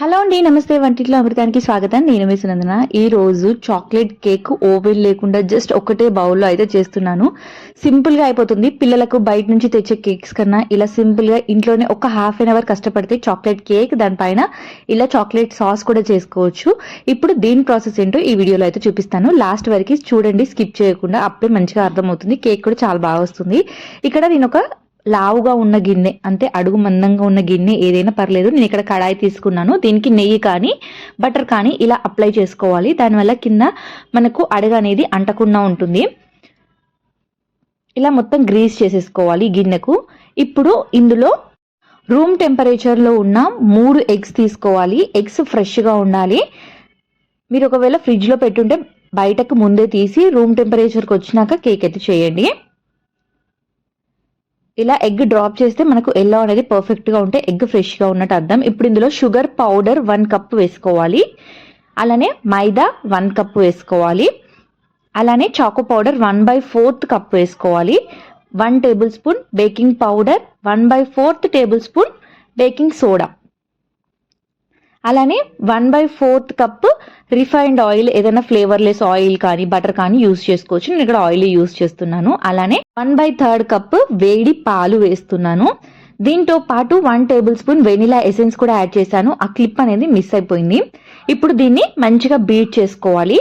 Hello అండి నమస్తే. వంటిట్లో అమృతానికి స్వాగతం. నేను వేసినందున ఈ రోజు చాక్లెట్ కేక్ ఓవెన్ లేకుండా జస్ట్ ఒకటే బౌల్లో అయితే చేస్తున్నాను. సింపుల్గా అయిపోతుంది. పిల్లలకు బయట నుంచి తెచ్చే కేక్స్ కన్నా ఇలా సింపుల్గా ఇంట్లోనే ఒక హాఫ్ అన్ అవర్ కష్టపడితే చాక్లెట్ కేక్ దానిపైన ఇలా చాక్లెట్ సాస్ కూడా చేసుకోవచ్చు. ఇప్పుడు దీని ప్రాసెస్ ఏంటో ఈ వీడియోలో అయితే చూపిస్తాను. లాస్ట్ వరకు చూడండి స్కిప్ చేయకుండా అప్పుడే మంచిగా అర్థమవుతుంది. కేక్ కూడా చాలా బాగా వస్తుంది. ఇక్కడ నేను ఒక లావుగా ఉన్న గిన్నె అంటే అడుగు మందంగా ఉన్న గిన్నె ఏదైనా పర్లేదు నేను ఇక్కడ కడాయి తీసుకున్నాను. దీనికి నెయ్యి కానీ బటర్ కానీ ఇలా అప్లై చేసుకోవాలి. దానివల్ల కింద మనకు అడుగు అనేది అంటకుండా ఉంటుంది. ఇలా మొత్తం గ్రీస్ చేసేసుకోవాలి గిన్నెకు. ఇప్పుడు ఇందులో రూమ్ టెంపరేచర్లో ఉన్న మూడు ఎగ్స్ తీసుకోవాలి. ఎగ్స్ ఫ్రెష్గా ఉండాలి. మీరు ఒకవేళ ఫ్రిడ్జ్లో పెట్టుంటే బయటకు ముందే తీసి రూమ్ టెంపరేచర్కి వచ్చినాక కేక్ అయితే చేయండి. ఇలా ఎగ్ డ్రాప్ చేస్తే మనకు ఎల్లో అనేది పర్ఫెక్ట్గా ఉంటే ఎగ్ ఫ్రెష్గా ఉన్నట్టు అర్థం. ఇప్పుడు ఇందులో షుగర్ పౌడర్ వన్ కప్ వేసుకోవాలి. అలానే మైదా వన్ కప్ వేసుకోవాలి. అలానే choco powder one by fourth cup వేసుకోవాలి. One table spoon baking powder one by fourth table spoon baking soda అలానే one by fourth cup refined oil ఏదైనా ఫ్లేవర్లెస్ ఆయిల్ కానీ butter కానీ use చేసుకోవచ్చు. నేను ఇక్కడ ఆయిల్ యూస్ చేస్తున్నాను. అలానే వన్ బై థర్డ్ కప్ వేడి పాలు వేస్తున్నాను. దీంతో పాటు one table spoon vanilla essence కూడా యాడ్ చేశాను. ఆ క్లిప్ అనేది మిస్ అయిపోయింది. ఇప్పుడు దీన్ని మంచిగా బీట్ చేసుకోవాలి.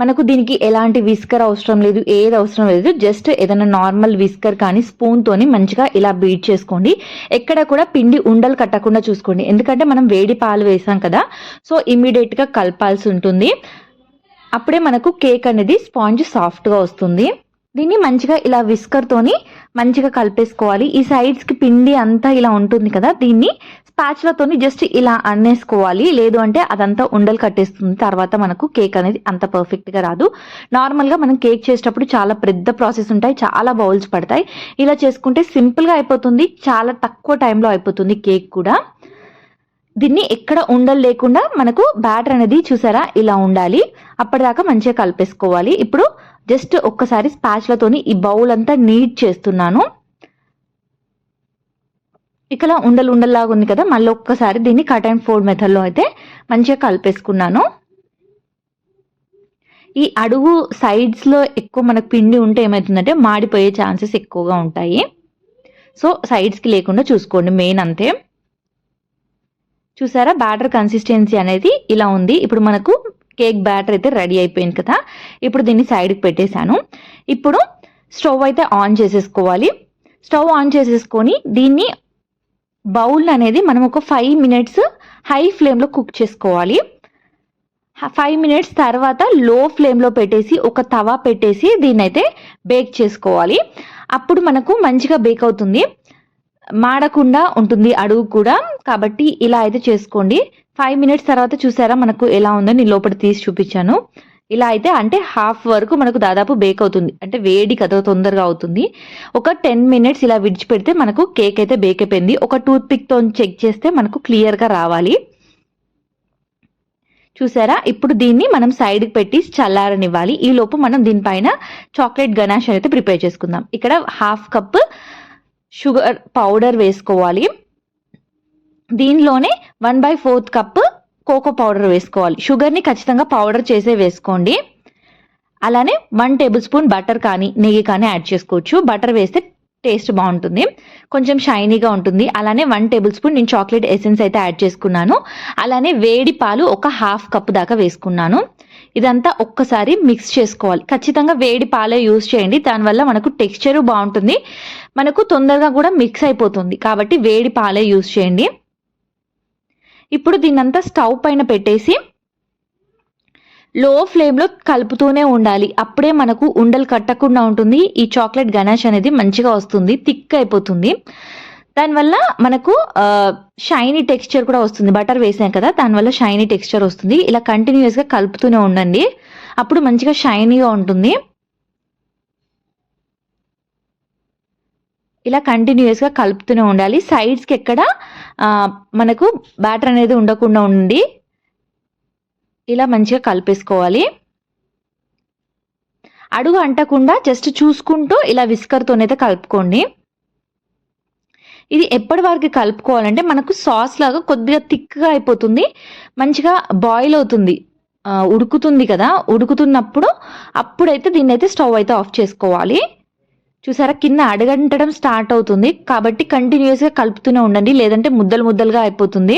మనకు దీనికి ఎలాంటి విస్కర్ అవసరం లేదు ఏది అవసరం లేదు. జస్ట్ ఏదైనా నార్మల్ విస్కర్ కానీ స్పూన్తోని మంచిగా ఇలా బీట్ చేసుకోండి. ఎక్కడ కూడా పిండి ఉండలు కట్టకుండా చూసుకోండి. ఎందుకంటే మనం వేడి పాలు వేసాం కదా సో ఇమీడియట్గా కలపాల్సి ఉంటుంది. అప్పుడే మనకు కేక్ అనేది స్పాంజ్ సాఫ్ట్గా వస్తుంది. దీన్ని మంచిగా ఇలా విస్కర్తోని మంచిగా కలిపేసుకోవాలి. ఈ సైడ్స్కి పిండి అంతా ఇలా ఉంటుంది కదా దీన్ని స్పాచ్లతోని జస్ట్ ఇలా అన్నేసుకోవాలి లేదు అంటే అదంతా ఉండలు కట్టేస్తుంది. తర్వాత మనకు కేక్ అనేది అంత పర్ఫెక్ట్గా రాదు. నార్మల్గా మనం కేక్ చేసేటప్పుడు చాలా పెద్ద ప్రాసెస్ ఉంటాయి. చాలా బౌల్స్ పడతాయి. ఇలా చేసుకుంటే సింపుల్గా అయిపోతుంది. చాలా తక్కువ టైంలో అయిపోతుంది కేక్ కూడా. దీన్ని ఎక్కడ ఉండలు లేకుండా మనకు బ్యాటర్ అనేది చూసారా? ఇలా ఉండాలి. అప్పటిదాకా మంచిగా కలిపేసుకోవాలి. ఇప్పుడు జస్ట్ ఒక్కసారి స్పాచ్లతోని ఈ బౌల్ అంతా నీట్ చేస్తున్నాను. ఇక్కడ ఉండలు ఉండల్లాగా ఉంది కదా మళ్ళీ ఒక్కసారి దీన్ని కట్ అండ్ ఫోల్డ్ మెథడ్లో అయితే మంచిగా కలిపేసుకున్నాను. ఈ అడుగు సైడ్స్లో ఎక్కువ మనకు పిండి ఉంటే ఏమవుతుందంటే మాడిపోయే ఛాన్సెస్ ఎక్కువగా ఉంటాయి. సో సైడ్స్కి లేకుండా చూసుకోండి మెయిన్ అంతే. చూసారా? బ్యాటర్ కన్సిస్టెన్సీ అనేది ఇలా ఉంది. ఇప్పుడు మనకు కేక్ బ్యాటర్ అయితే రెడీ అయిపోయింది కదా. ఇప్పుడు దీన్ని సైడ్కి పెట్టేశాను. ఇప్పుడు స్టవ్ అయితే ఆన్ చేసేసుకోవాలి. స్టవ్ ఆన్ చేసేసుకొని దీన్ని బౌల్ అనేది మనం ఒక ఫైవ్ మినిట్స్ హై ఫ్లేమ్లో కుక్ చేసుకోవాలి. ఫైవ్ మినిట్స్ తర్వాత లో ఫ్లేమ్లో పెట్టేసి ఒక తవా పెట్టేసి దీన్ని అయితే బేక్ చేసుకోవాలి. అప్పుడు మనకు మంచిగా బేక్ అవుతుంది. మాడకుండా ఉంటుంది అడుగు కూడా. కాబట్టి ఇలా అయితే చేసుకోండి. ఫైవ్ మినిట్స్ తర్వాత చూసారా మనకు ఎలా ఉందో నేను లోపల తీసి చూపించాను. ఇలా అయితే అంటే హాఫ్ వరకు మనకు దాదాపు బేక్ అవుతుంది. అంటే వేడి కదా తొందరగా అవుతుంది. ఒక టెన్ మినిట్స్ ఇలా విడిచిపెడితే మనకు కేక్ అయితే బేక్ అయిపోయింది. ఒక టూత్ పిక్తో చెక్ చేస్తే మనకు క్లియర్గా రావాలి. చూసారా? ఇప్పుడు దీన్ని మనం సైడ్కి పెట్టి చల్లారనివ్వాలి. ఈ లోపు మనం దీనిపైన చాక్లెట్ గనాష్ అయితే ప్రిపేర్ చేసుకుందాం. ఇక్కడ హాఫ్ కప్ షుగర్ పౌడర్ వేసుకోవాలి. దీనిలోనే one by fourth cup cocoa powder వేసుకోవాలి. షుగర్ని ఖచ్చితంగా పౌడర్ చేసే వేసుకోండి. అలానే వన్ టేబుల్ స్పూన్ బటర్ కానీ నెయ్యి కానీ యాడ్ చేసుకోవచ్చు. బటర్ వేస్తే టేస్ట్ బాగుంటుంది. కొంచెం షైనీగా ఉంటుంది. అలానే వన్ టేబుల్ స్పూన్ నేను చాక్లెట్ ఎసెన్స్ అయితే యాడ్ చేసుకున్నాను. అలానే వేడి పాలు ఒక హాఫ్ కప్ దాకా వేసుకున్నాను. ఇదంతా ఒక్కసారి మిక్స్ చేసుకోవాలి. ఖచ్చితంగా వేడి పాలే యూస్ చేయండి. దానివల్ల మనకు టెక్స్చరు బాగుంటుంది. మనకు తొందరగా కూడా మిక్స్ అయిపోతుంది. కాబట్టి వేడి పాలే యూస్ చేయండి. ఇప్పుడు దీన్నంతా స్టవ్ పైన పెట్టేసి లో ఫ్లేమ్లో కలుపుతూనే ఉండాలి. అప్పుడే మనకు ఉండలు కట్టకుండా ఉంటుంది. ఈ చాక్లెట్ గణేష్ అనేది మంచిగా వస్తుంది. థిక్ అయిపోతుంది. దానివల్ల మనకు షైనీ టెక్స్చర్ కూడా వస్తుంది. బటర్ వేసాం కదా దానివల్ల షైనీ టెక్స్చర్ వస్తుంది. ఇలా కంటిన్యూస్గా కలుపుతూనే ఉండండి. అప్పుడు మంచిగా షైనీగా ఉంటుంది. ఇలా కంటిన్యూస్గా కలుపుతూనే ఉండాలి. సైడ్స్కి ఎక్కడ మనకు బ్యాటర్ అనేది ఉండకుండా ఉండి ఇలా మంచిగా కలిపేసుకోవాలి. అడుగు అంటకుండా జస్ట్ చూసుకుంటూ ఇలా విస్కర్తోనైతే కలుపుకోండి. ఇది ఎప్పటి వరకు కలుపుకోవాలంటే మనకు సాస్ లాగా కొద్దిగా థిక్గా అయిపోతుంది మంచిగా బాయిల్ అవుతుంది ఉడుకుతుంది కదా ఉడుకుతున్నప్పుడు అప్పుడైతే దీన్ని అయితే స్టవ్ అయితే ఆఫ్ చేసుకోవాలి. చూసారా కింద అడగంటడం స్టార్ట్ అవుతుంది కాబట్టి కంటిన్యూస్గా కలుపుతూనే ఉండండి లేదంటే ముద్దలు ముద్దలుగా అయిపోతుంది.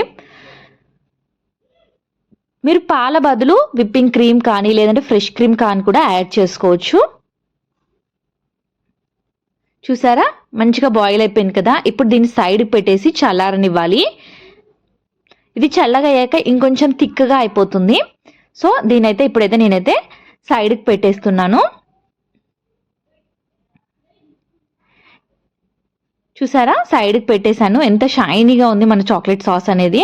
మీరు పాల బదులు విప్పింగ్ క్రీమ్ కానీ లేదంటే ఫ్రెష్ క్రీమ్ కానీ కూడా యాడ్ చేసుకోవచ్చు. చూసారా? మంచిగా బాయిల్ అయిపోయింది కదా? ఇప్పుడు దీన్ని సైడ్ పెట్టేసి చల్లారనివ్వాలి. ఇది చల్లగా అయ్యాక ఇంకొంచెం థిక్గా అయిపోతుంది. సో దీనైతే ఇప్పుడైతే నేనైతే సైడ్కి పెట్టేస్తున్నాను. చూసారా? సైడ్కి పెట్టేశాను. ఎంత షైనీగా ఉంది మన చాక్లెట్ సాస్ అనేది.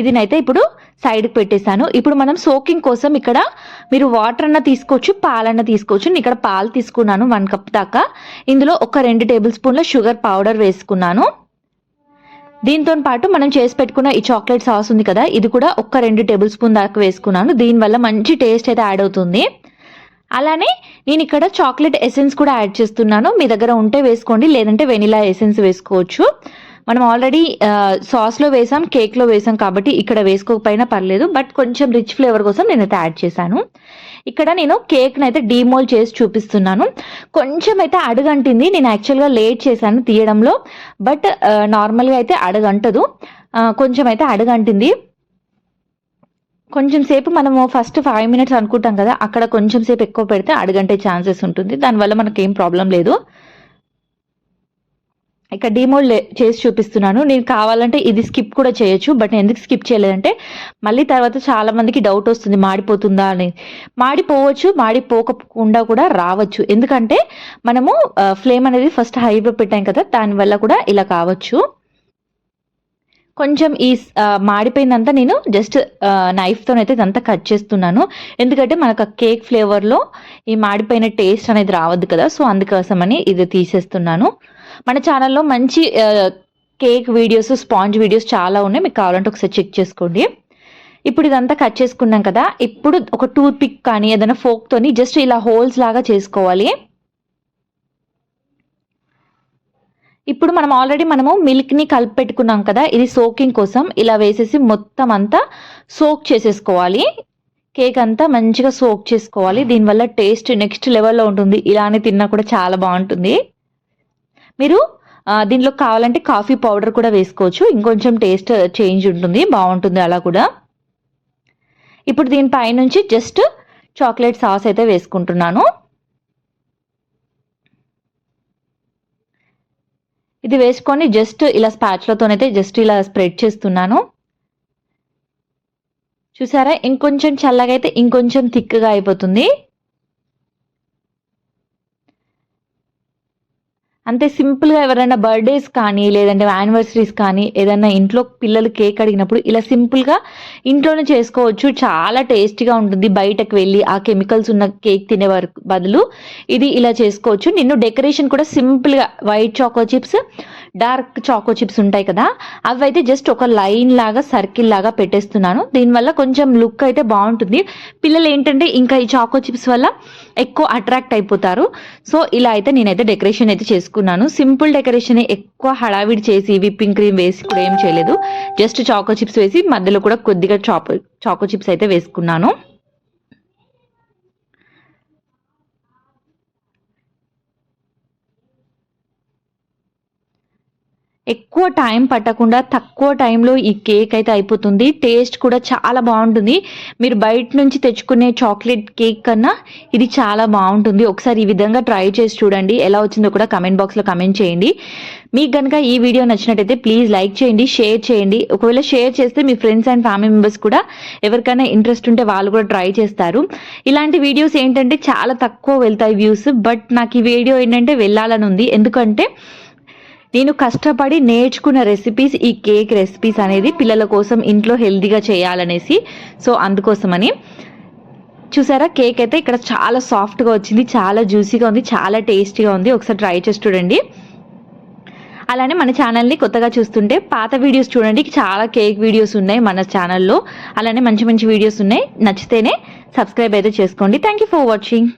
ఇది నైతే ఇప్పుడు సైడ్కి పెట్టేశాను. ఇప్పుడు మనం సోకింగ్ కోసం ఇక్కడ మీరు వాటర్ అన్న తీసుకోవచ్చు పాలన్న తీసుకోవచ్చు. నేను ఇక్కడ పాలు తీసుకున్నాను వన్ కప్ దాకా. ఇందులో ఒక రెండు టేబుల్ స్పూన్ల షుగర్ పౌడర్ వేసుకున్నాను. దీంతో పాటు మనం చేసి పెట్టుకున్న ఈ చాక్లెట్ సాస్ ఉంది కదా ఇది కూడా ఒక రెండు టేబుల్ స్పూన్ దాకా వేసుకున్నాను. దీనివల్ల మంచి టేస్ట్ అయితే యాడ్ అవుతుంది. అలానే నేను ఇక్కడ చాక్లెట్ ఎసెన్స్ కూడా యాడ్ చేస్తున్నాను. మీ దగ్గర ఉంటే వేసుకోండి లేదంటే వెనిలా ఎసెన్స్ వేసుకోవచ్చు. మనం ఆల్రెడీ సాస్లో uh, వేసాం కేక్లో వేసాం కాబట్టి ఇక్కడ వేసుకోకపోయినా పర్లేదు బట్ కొంచెం రిచ్ ఫ్లేవర్ కోసం నేనైతే యాడ్ చేశాను. ఇక్కడ నేను కేక్ని అయితే డీమోల్ చేసి చూపిస్తున్నాను. కొంచెం అయితే అడుగంటింది నేను యాక్చువల్గా లేట్ చేశాను తీయడంలో బట్ నార్మల్గా uh, అయితే అడగంటదు. Uh, కొంచెం అయితే అడుగంటింది. కొంచెం సేపు మనము ఫస్ట్ ఫైవ్ మినిట్స్ అనుకుంటాం కదా అక్కడ కొంచెం సేపు ఎక్కువ పెడితే అడగంటే ఛాన్సెస్ ఉంటుంది. దానివల్ల మనకి ఏం ప్రాబ్లం లేదు. ఇక్కడ డిమోల్డ్ చేసి చూపిస్తున్నాను. నేను కావాలంటే ఇది స్కిప్ కూడా చేయొచ్చు బట్ నేను ఎందుకు స్కిప్ చేయలేదంటే మళ్ళీ తర్వాత చాలా మందికి డౌట్ వస్తుంది మాడిపోతుందా అని. మాడిపోవచ్చు మాడిపోకుండా కూడా రావచ్చు. ఎందుకంటే మనము ఫ్లేమ్ అనేది ఫస్ట్ హైలో పెట్టాం కదా దానివల్ల కూడా ఇలా కావచ్చు. కొంచెం ఈ మాడిపోయిందంతా నేను జస్ట్ నైఫ్తోనైతే ఇదంతా కట్ చేస్తున్నాను. ఎందుకంటే మనకు ఆ కేక్ ఫ్లేవర్లో ఈ మాడిపోయిన టేస్ట్ అనేది రావద్దు కదా సో అందుకోసమని ఇది తీసేస్తున్నాను. మన ఛానల్లో మంచి కేక్ వీడియోస్ స్పాంజ్ వీడియోస్ చాలా ఉన్నాయి. మీకు కావాలంటే ఒకసారి చెక్ చేసుకోండి. ఇప్పుడు ఇదంతా కట్ చేసుకున్నాం కదా ఇప్పుడు ఒక టూత్ పిక్ కానీ ఏదైనా ఫోక్తోని జస్ట్ ఇలా హోల్స్ లాగా చేసుకోవాలి. ఇప్పుడు మనం ఆల్రెడీ మనము మిల్క్ని కలిపి పెట్టుకున్నాం కదా ఇది సోకింగ్ కోసం ఇలా వేసేసి మొత్తం అంతా సోక్ చేసేసుకోవాలి. కేక్ అంతా మంచిగా సోక్ చేసుకోవాలి. దీనివల్ల టేస్ట్ నెక్స్ట్ లెవెల్లో ఉంటుంది. ఇలానే తిన్నా కూడా చాలా బాగుంటుంది. మీరు దీంట్లో దీనిలో కావాలంటే కాఫీ పౌడర్ కూడా వేసుకోవచ్చు. ఇంకొంచెం టేస్ట్ చేంజ్ ఉంటుంది. బాగుంటుంది అలా కూడా. ఇప్పుడు దీనిపై నుంచి జస్ట్ చాక్లెట్ సాస్ అయితే వేసుకుంటున్నాను. ఇది వేసుకొని జస్ట్ ఇలా స్పాచ్లతోనైతే జస్ట్ ఇలా స్ప్రెడ్ చేస్తున్నాను. చూసారా? ఇంకొంచెం చల్లగా అయితే ఇంకొంచెం థిక్గా అయిపోతుంది. అంతే సింపుల్గా ఎవరైనా బర్త్డేస్ కానీ లేదంటే యానివర్సరీస్ కానీ ఏదైనా ఇంట్లో పిల్లలు కేక్ అడిగినప్పుడు ఇలా సింపుల్గా ఇంట్లోనే చేసుకోవచ్చు. చాలా టేస్టీగా ఉంటుంది బయటకు వెళ్ళి ఆ కెమికల్స్ ఉన్న కేక్ తినే వరకు బదులు ఇది ఇలా చేసుకోవచ్చు. నేను డెకరేషన్ కూడా సింపుల్గా white choco chips dark choco chips ఉంటాయి కదా అవి అయితే జస్ట్ ఒక లైన్ లాగా సర్కిల్ లాగా పెట్టేస్తున్నాను. దీనివల్ల కొంచెం లుక్ అయితే బాగుంటుంది. పిల్లలు ఏంటంటే ఇంకా ఈ చాకో చిప్స్ వల్ల ఎక్కువ అట్రాక్ట్ అయిపోతారు. సో ఇలా అయితే నేనైతే డెకరేషన్ అయితే చేసుకున్నాను. సింపుల్ డెకరేషన్ ఎక్కువ హడావిడి చేసి విప్పింగ్ క్రీమ్ వేసి కూడా ఏం చేయలేదు. జస్ట్ చాకో చిప్స్ వేసి మధ్యలో కూడా కొద్దిగా చాకో చాకో చిప్స్ అయితే వేసుకున్నాను. ఎక్కువ టైం పట్టకుండా తక్కువ టైంలో ఈ కేక్ అయితే అయిపోతుంది. టేస్ట్ కూడా చాలా బాగుంటుంది. మీరు బయట నుంచి తెచ్చుకునే చాక్లెట్ కేక్ కన్నా ఇది చాలా బాగుంటుంది. ఒకసారి ఈ విధంగా ట్రై చేసి చూడండి. ఎలా వచ్చిందో కూడా కమెంట్ బాక్స్లో కమెంట్ చేయండి. మీకు కనుక ఈ వీడియో నచ్చినట్టయితే ప్లీజ్ లైక్ చేయండి షేర్ చేయండి. ఒకవేళ షేర్ చేస్తే మీ ఫ్రెండ్స్ అండ్ ఫ్యామిలీ మెంబర్స్ కూడా ఎవరికైనా ఇంట్రెస్ట్ ఉంటే వాళ్ళు కూడా ట్రై చేస్తారు. ఇలాంటి వీడియోస్ ఏంటంటే చాలా తక్కువ వెళ్తాయి వ్యూస్. బట్ నాకు ఈ వీడియో ఏంటంటే వెళ్ళాలని ఉంది. ఎందుకంటే నేను కష్టపడి నేర్చుకున్న రెసిపీస్ ఈ కేక్ రెసిపీస్ అనేది పిల్లల కోసం ఇంట్లో హెల్దీగా చేయాలనేసి సో అందుకోసమని. చూసారా కేక్ అయితే ఇక్కడ చాలా సాఫ్ట్గా వచ్చింది చాలా జ్యూసీగా ఉంది చాలా టేస్టీగా ఉంది. ఒకసారి ట్రై చేసి చూడండి. అలానే మన ఛానల్ని కొత్తగా చూస్తుంటే పాత వీడియోస్ చూడండి చాలా కేక్ వీడియోస్ ఉన్నాయి మన ఛానల్లో అలానే మంచి మంచి వీడియోస్ ఉన్నాయి. నచ్చితేనే సబ్స్క్రైబ్ అయితే చేసుకోండి. Thank you for watching